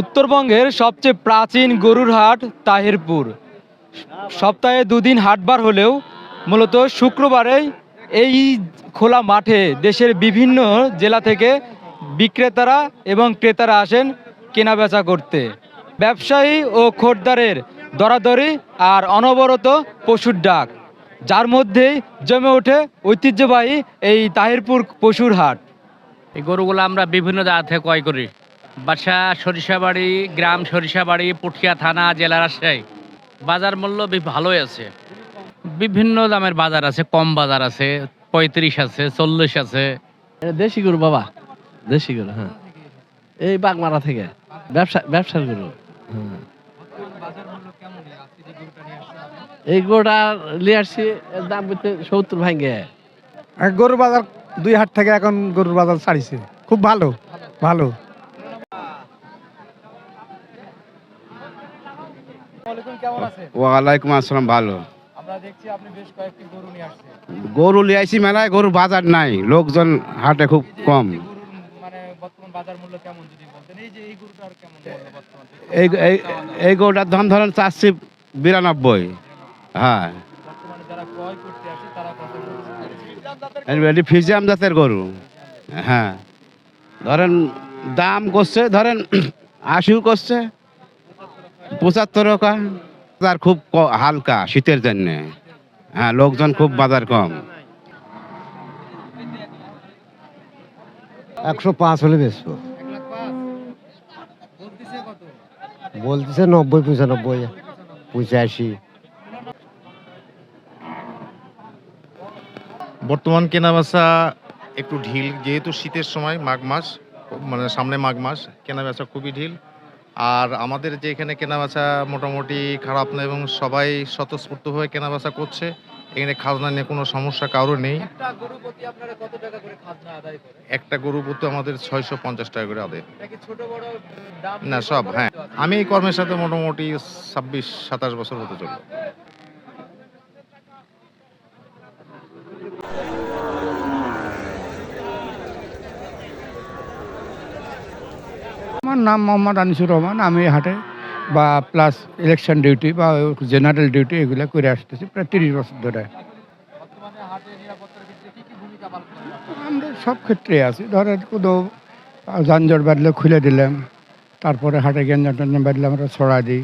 উত্তরবঙ্গের সবচেয়ে প্রাচীন গরুর হাট তাহিরপুর। সপ্তাহে দুদিন হাটবার হলেও মূলত শুক্রবারেই এই খোলা মাঠে দেশের বিভিন্ন জেলা থেকে বিক্রেতারা এবং ক্রেতারা আসেন কেনাবেচা করতে। ব্যবসায়ী ও খোরদারের দরাদরি আর অনবরত পশুর ডাক, যার মধ্যেই জমে ওঠে ঐতিহ্যবাহী এই তাহিরপুর পশুর হাট। এই গরুগুলো আমরা বিভিন্ন জায়গা থেকে ক্রয় করি। বাসা সরিষাবাড়ি গ্রাম সরিষাবাড়ি পুঠিয়া থানা জেলা রাজশাহী। বাজার মূল্য বেশ ভালোই আছে। বিভিন্ন দামের বাজার আছে কম বাজার আছে পঁয়ত্রিশ আছে চল্লিশ আছে। দেশি গরু বাবা। দেশি গরু হ্যাঁ। এই বাগমারা থেকে। ব্যবসা ব্যবসার গরু হ্যাঁ। এই গরুটা নিয়ে আসছি দাম বলতে সত্তর ভাঙ্গে। গরুর বাজার দুই হাট থেকে এখন গরুর বাজার ছাড়িছে। খুব ভালো ভালো। ওয়ালাইকুম আসসালাম ভালো। গরু নিয়ে লিয়াইছি মেলায় গরু বাজার নাই লোকজন হাটে খুব কম। মানে এই এই গরুটার দাম ধরেন চারশি বিরানব্বই। হ্যাঁ। আসে ফিজিয়াম জাতের গরু। হ্যাঁ। ধরেন দাম করছে ধরেন আশিও করছে পঁচাত্তর টাকা বাজার খুব হালকা শীতের জন্য। হ্যাঁ লোকজন খুব বাজার কম। একশো পাঁচ হলে বেচবো। কত বলতেছে নব্বই পঁচানব্বই পঁচাশি। বর্তমান কেনাবেচা একটু ঢিল যেহেতু শীতের সময় মাঘ মাস মানে সামনে মাঘ মাস কেনাবেচা খুবই ঢিল। আর আমাদের যে এখানে কেনাবেচা মোটামুটি খারাপ না এবং সবাই স্বতঃস্ফূর্তভাবে কেনাবেচা করছে এখানে খাজনা নিয়ে কোনো সমস্যা কারও নেই। একটা গরু প্রতি আমাদের ছয়শো পঞ্চাশ টাকা করে আদায়। না সব হ্যাঁ। আমি এই কর্মের সাথে মোটামুটি ছাব্বিশ সাতাশ বছর হতে চলবে আমার নাম মোহাম্মদ আনিসুর রহমান। আমি হাটে বা প্লাস ইলেকশন ডিউটি বা জেনারেল ডিউটি এগুলো করে আসতেছি প্রায় তিরিশ বছর ধরে? আমরা সব ক্ষেত্রে আছি। ধরেন কোনো যানজট বাড়লে খুলে দিলাম, তারপরে হাটে গেঞ্জাম টেঞ্জাম বাড়লে আমরা ছড়া দিই।